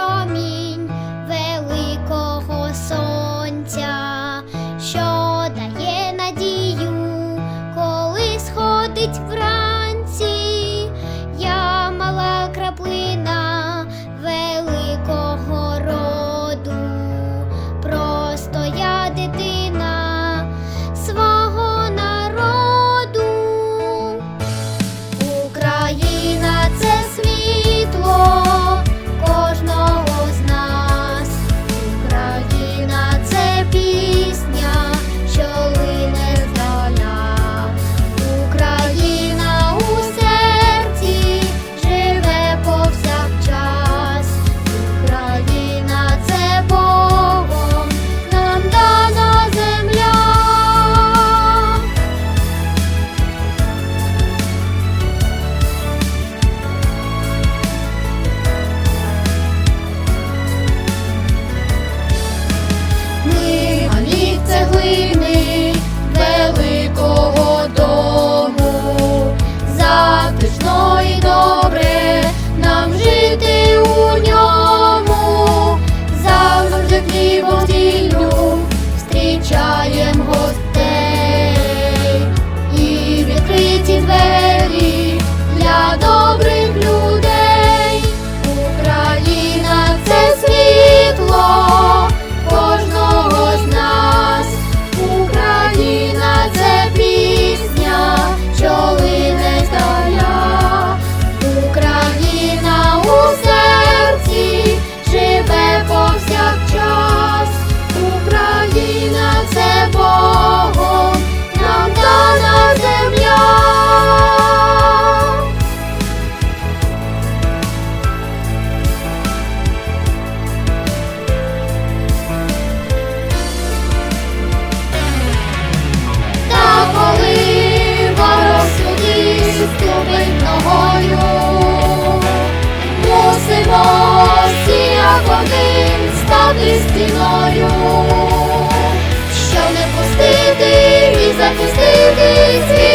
промінь великого сонця, що дає надію, коли сходить в job. Стіною, що не пустити і запустити свій